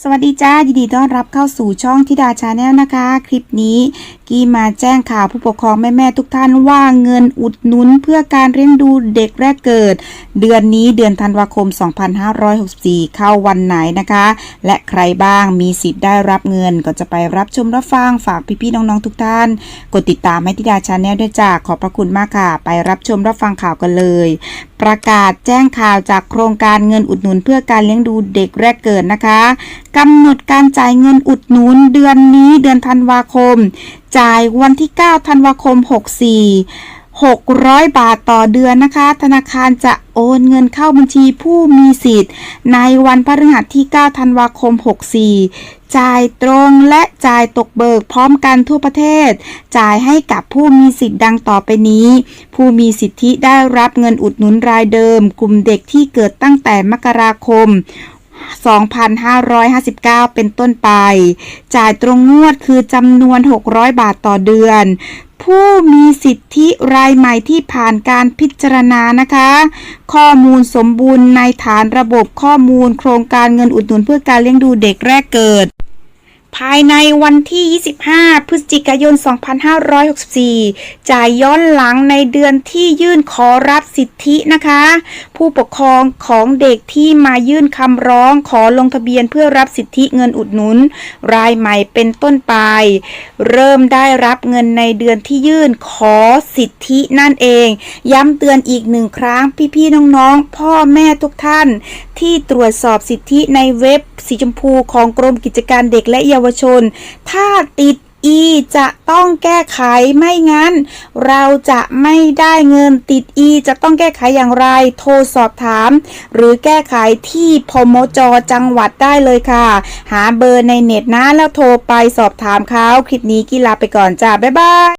สวัสดีจ้ายินดีต้อนรับเข้าสู่ช่องทิดาชาแนลนะคะ คลิปนี้ กีมาแจ้งข่าวผู้ปกครองแม่ ๆ ทุกท่านว่าเงินอุดหนุนเพื่อการเลี้ยงดูเด็กแรกเกิด เดือนนี้เดือนธันวาคม 2564 เข้าวันไหนนะคะ และใครบ้างมีสิทธิ์ได้รับเงินก็จะไปรับชมรับฟังฝากพี่ ๆ น้อง ๆ ทุกท่าน กดติดตามให้ทิดาชาแนลด้วยจ้าขอบพระคุณมากค่ะ ไปรับชมรับฟังข่าวกันเลย ประกาศแจ้งข่าวจากโครงการเงินอุดหนุนเพื่อการเลี้ยงดูเด็กแรกเกิดนะคะกำหนดการจ่ายเงินอุดหนุนเดือนนี้เดือนธันวาคม จ่ายวันที่ 9 ธันวาคม 64 600 บาทต่อเดือนนะคะ ธนาคารจะโอนเงินเข้าบัญชีผู้มีสิทธิ์ ในวันพฤหัสที่ 9 ธันวาคม 64 จ่ายตรงและจ่ายตกเบิกพร้อมกันทั่วประเทศ จ่ายให้กับผู้มีสิทธิ์ดังต่อไปนี้ ผู้มีสิทธิได้รับเงินอุดหนุนรายเดิม กลุ่มเด็กที่เกิดตั้งแต่มกราคม 2,559 เป็นต้นไป จ่ายตรงงวดคือจำนวน 600 บาทต่อเดือน ผู้มีสิทธิรายใหม่ที่ผ่านการพิจารณานะคะ ข้อมูลสมบูรณ์ในฐานระบบข้อมูลโครงการเงินอุดหนุนเพื่อการเลี้ยงดูเด็กแรกเกิด ภายในวันที่ 25 พฤศจิกายน 2564 จ่ายย้อนหลังในเดือนที่ยื่นขอรับสิทธินะคะ ผู้ปกครองของเด็กที่มายื่นคำร้องขอลงทะเบียนเพื่อรับสิทธิเงินอุดหนุน รายใหม่เป็นต้นไป เริ่มได้รับเงินในเดือนที่ยื่นขอสิทธินั่นเอง ย้ำเตือนอีกหนึ่งครั้งพี่ๆน้องๆ พ่อแม่ทุกท่าน ที่ตรวจสอบสิทธิในเว็บสีชมพูของกรมกิจการเด็กและเยาวาวชน ถ้าติด E จะต้องแก้ไขไม่งั้น เราจะไม่ได้เงินติด E จะต้องแก้ไขอย่างไร โทรสอบถาม หรือแก้ไขที่พมจจังหวัดได้เลยค่ะ หาเบอร์ในเน็ตนะแล้วโทรไปสอบถามเขาคลิปนี้กีฬาไปก่อนจ้า บ๊ายบาย